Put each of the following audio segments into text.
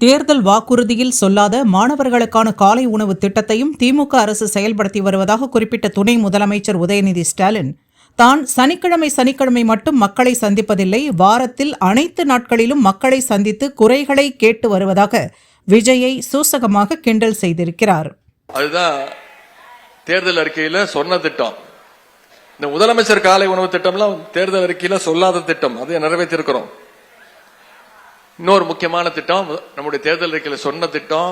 தேர்தல் வாக்குறுதியில் சொல்லாத மாணவர்களுக்கான காலை உணவு திட்டத்தையும் திமுக அரசு செயல்படுத்தி வருவதாக குறிப்பிட்ட துணை முதலமைச்சர் உதயநிதி ஸ்டாலின். தான் சனிக்கிழமை சனிக்கிழமை மட்டும் மக்களை சந்திப்பதில்லை வாரத்தில் அனைத்து நாட்களிலும் மக்களை சந்தித்து குறைகளை கேட்டு வருவதாக விஜயை சூசகமாக கிண்டல் செய்திருக்கிறார். அதுதான் தேர்தல் அறிக்கையில சொன்ன திட்டம். இந்த முதலமைச்சர் காலை உணவு திட்டம்லாம் தேர்தல் அறிக்கையில சொல்லாத திட்டம். அதை நிறைவேற்றிருக்கிறோம். இன்னொரு முக்கியமான திட்டம் நம்முடைய தேர்தல் அறிக்கையில் சொன்ன திட்டம்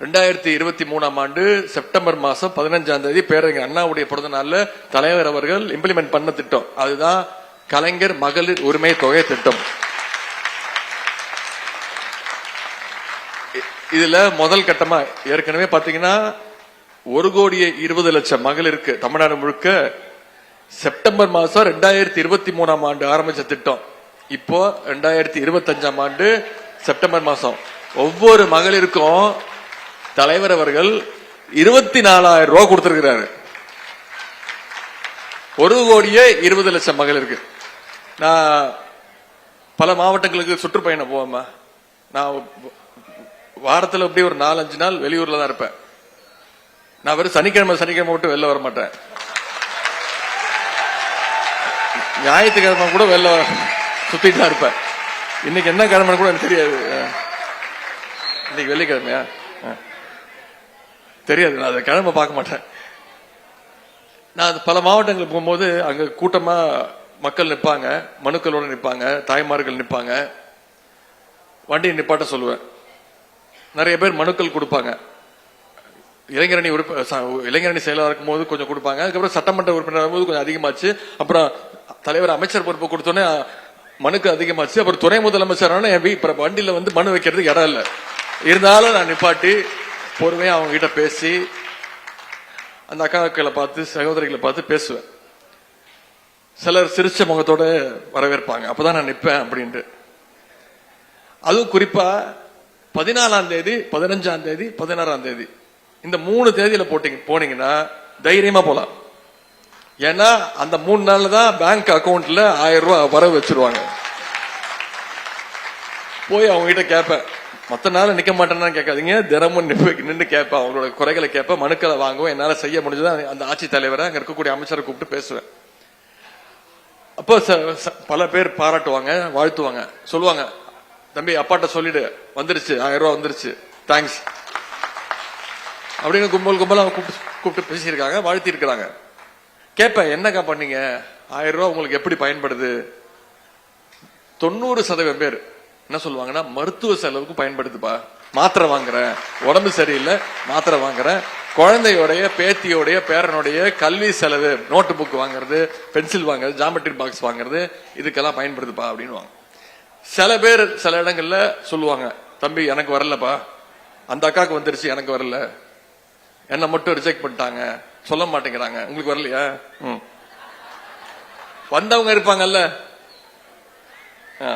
ரெண்டாயிரத்தி இருபத்தி மூணாம் ஆண்டு செப்டம்பர் மாதம் பதினஞ்சாம் தேதி பேரறிஞர் அண்ணாவுடைய பிறந்தநாளில் தலைவர் அவர்கள் இம்ப்ளிமெண்ட் பண்ண திட்டம். அதுதான் கலைஞர் மகளிர் உரிமை தொகை திட்டம். இதுல முதல் கட்டமா ஏற்கனவே பாத்தீங்கன்னா ஒரு கோடியே இருபது லட்சம் மகளிருக்கு தமிழ்நாடு முழுக்க செப்டம்பர் மாசம் ரெண்டாயிரத்தி இருபத்தி மூணாம் ஆண்டு ஆரம்பிச்ச திட்டம். இப்போ ரெண்டாயிரத்தி இருபத்தஞ்சாம் ஆண்டு செப்டம்பர் மாசம். ஒவ்வொரு மகளிருக்கும் தலைவர் அவர்கள் இருபத்தி நாலாயிரம் ரூபாய் கொடுத்திருக்கிறாரு. ஒரு கோடியே இருபது லட்சம் மகளிருக்கு. நான் பல மாவட்டங்களுக்கு சுற்றுப்பயணம் போவேம்மா. நான் வாரத்தில் அப்படியே ஒரு நாலஞ்சு நாள் வெளியூர்ல தான் இருப்பேன். நான் வெறும் சனிக்கிழமை சனிக்கிழமை மட்டும் வெளில வர மாட்டேன் ஞாயிற்றுக்கிழமை கூட வெளில சுத்திட்டு தான் இருப்பேன். இன்னைக்கு என்ன கிழமை கூட எனக்கு தெரியாது. இன்னைக்கு வெள்ளிக்கிழமையா? தெரியாது. நான் அதை கிழமை பார்க்க மாட்டேன். நான் அது பல மாவட்டங்களுக்கு போகும்போது அங்க கூட்டமா மக்கள் நிற்பாங்க மனுக்களோட நிற்பாங்க தாய்மார்கள் நிற்பாங்க. வண்டியை நிப்பாட்ட சொல்லுவேன். நிறைய பேர் மனுக்கள் கொடுப்பாங்க. இளைஞரணி உறுப்ப இளைஞரணி செயலாளர் இருக்கும்போது கொஞ்சம் கொடுப்பாங்க. அதுக்கப்புறம் சட்டமன்ற உறுப்பினர் போது கொஞ்சம் அதிகமாச்சு. அப்புறம் தலைவர் அமைச்சர் பொறுப்பு கொடுத்தோன்னே மனுக்கு அதிகமாச்சு. அப்புறம் துணை முதலமைச்சரான என் வீ- வண்டியில வந்து மனு வைக்கிறதுக்கு இடம் இல்லை. இருந்தாலும் நான் நிப்பாட்டி பொறுமையா அவங்க கிட்ட பேசி அந்த அக்காக்களை பார்த்து சகோதரிகளை பார்த்து பேசுவேன். சிலர் சிரிச்ச முகத்தோட வரவேற்பாங்க. அப்பதான் நான் நிப்பேன் அப்படின்ட்டு. அதுவும் குறிப்பா பதினாலாம் தேதி பதினஞ்சாம் தேதி பதினாறாம் தேதி. இந்த மூணு தேதியில போட்டீங்க போனீங்கன்னா தைரியமா போலாம். ஏன்னா அந்த மூணு நாள் தான் பேங்க் அக்கௌண்ட்ல ஆயிரம் ரூபாய் வர வச்சிருவாங்க. போய் அவங்க கிட்ட கேட்பேன். மத்த நாள் நிக்க மாட்டேன்னு கேட்காதீங்க. தினமும் நின்று நின்று கேட்பேன். அவங்களோட குறைகளை கேட்பேன். மனுக்களை வாங்குவேன். என்னால செய்ய முடிஞ்சதா அந்த ஆட்சி தலைவரை அங்க இருக்கக்கூடிய அமைச்சரை கூப்பிட்டு பேசுவேன். அப்போ பல பேர் பாராட்டுவாங்க வாழ்த்துவாங்க. சொல்லுவாங்க தம்பி அப்பாட்ட சொல்லிடு. வந்துருச்சு. ஆயிரம் ரூபாய் வந்துருச்சு. தேங்க்ஸ் அப்படின்னு கும்பல் கும்பலா கூப்பிட்டு கூப்பிட்டு பேசியிருக்காங்க வாழ்த்தி இருக்கிறாங்க கேட்பேன் என்னக்கா பண்ணீங்க? ஆயிரம் ரூபா உங்களுக்கு எப்படி பயன்படுது? தொண்ணூறு சதவீதம் பேர் என்ன சொல்லுவாங்கன்னா மருத்துவ செலவுக்கு பயன்படுதுப்பா. மாத்திரை வாங்குறேன். உடம்பு சரியில்லை மாத்திரை வாங்குறேன். குழந்தையோடைய பேத்தியோடைய பேரனுடைய கல்வி செலவு நோட்டு புக் வாங்குறது பென்சில் வாங்குறது ஜாமெட்ரி பாக்ஸ் வாங்குறது இதுக்கெல்லாம் பயன்படுதுப்பா அப்படின்னுவாங்க. சில பேர் சில இடங்கள்ல சொல்லுவாங்க தம்பி எனக்கு வரலப்பா. அந்த அக்காவுக்கு வந்துருச்சு எனக்கு வரல. என்னை மட்டும் ரிஜெக்ட் பண்ணிட்டாங்க சொல்ல மாட்டேங்கிறாங்க உங்களுக்கு வரலையா ம். வந்தவங்க இருப்பாங்கல்ல ஆ.